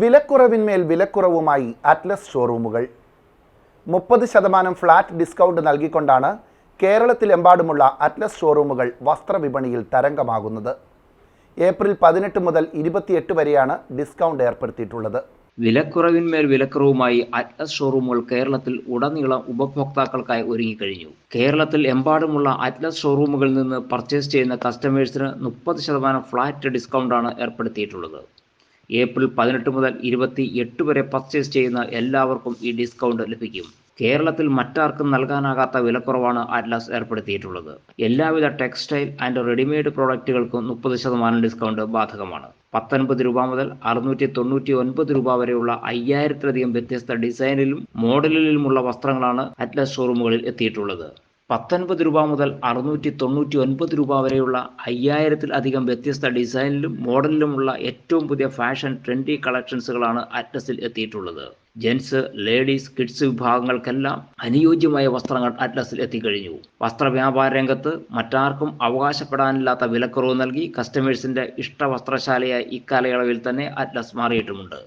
വിലക്കുറവിന്മേൽ വിലക്കുറവുമായി Atlas ഷോറൂമുകൾ. മുപ്പത് ശതമാനം ഫ്ലാറ്റ് ഡിസ്കൗണ്ട് നൽകിക്കൊണ്ടാണ് കേരളത്തിലെമ്പാടുമുള്ള അറ്റ്ലസ് ഷോറൂമുകൾ വസ്ത്രവിപണിയിൽ തരംഗമാകുന്നത്. ഏപ്രിൽ പതിനെട്ട് മുതൽ ഇരുപത്തിയെട്ട് വരെയാണ് ഡിസ്കൗണ്ട് ഏർപ്പെടുത്തിയിട്ടുള്ളത്. വിലക്കുറവിന്മേൽ വിലക്കുറവുമായി അറ്റ്ലസ് ഷോറൂമുകൾ കേരളത്തിൽ ഉടനീളം ഉപഭോക്താക്കൾക്കായി ഒരുങ്ങിക്കഴിഞ്ഞു. കേരളത്തിൽ എമ്പാടുമുള്ള അറ്റ്ലസ് ഷോറൂമുകളിൽ നിന്ന് പർച്ചേസ് ചെയ്യുന്ന കസ്റ്റമേഴ്സിന് മുപ്പത് ശതമാനം ഫ്ലാറ്റ് ഡിസ്കൗണ്ടാണ് ഏർപ്പെടുത്തിയിട്ടുള്ളത്. ഏപ്രിൽ പതിനെട്ട് മുതൽ ഇരുപത്തി എട്ട് വരെ പർച്ചേസ് ചെയ്യുന്ന എല്ലാവർക്കും ഈ ഡിസ്കൗണ്ട് ലഭിക്കും. കേരളത്തിൽ മറ്റാർക്കും നൽകാനാകാത്ത വിലക്കുറവാണ് അറ്റ്ലാസ് ഏർപ്പെടുത്തിയിട്ടുള്ളത്. എല്ലാവിധ ടെക്സ്റ്റൈൽ ആൻഡ് റെഡിമെയ്ഡ് പ്രോഡക്റ്റുകൾക്കും മുപ്പത് ശതമാനം ഡിസ്കൗണ്ട് ബാധകമാണ്. പത്തൊൻപത് രൂപ മുതൽ അറുന്നൂറ്റി തൊണ്ണൂറ്റി ഒൻപത് രൂപ വരെയുള്ള അയ്യായിരത്തിലധികം വ്യത്യസ്ത ഡിസൈനിലും മോഡലിലുമുള്ള വസ്ത്രങ്ങളാണ് അറ്റ്ലസ് ഷോറൂമുകളിൽ എത്തിയിട്ടുള്ളത്. പത്തൊൻപത് രൂപ മുതൽ അറുന്നൂറ്റി തൊണ്ണൂറ്റി ഒൻപത് രൂപ വരെയുള്ള അയ്യായിരത്തിൽ അധികം വ്യത്യസ്ത ഡിസൈനിലും മോഡലിലുമുള്ള ഏറ്റവും പുതിയ ഫാഷൻ ട്രെൻഡി കളക്ഷൻസുകളാണ് അറ്റ്ലസിൽ എത്തിയിട്ടുള്ളത്. ജെൻസ് ലേഡീസ് കിഡ്സ് വിഭാഗങ്ങൾക്കെല്ലാം അനുയോജ്യമായ വസ്ത്രങ്ങൾ അറ്റ്ലസിൽ എത്തിക്കഴിഞ്ഞു. വസ്ത്ര വ്യാപാര രംഗത്ത് മറ്റാർക്കും അവകാശപ്പെടാനില്ലാത്ത വിലക്കുറവ് നൽകി കസ്റ്റമേഴ്സിന്റെ ഇഷ്ട വസ്ത്രശാലയായി ഇക്കാലയളവിൽ തന്നെ അറ്റ്ലസ് മാറിയിട്ടുമുണ്ട്.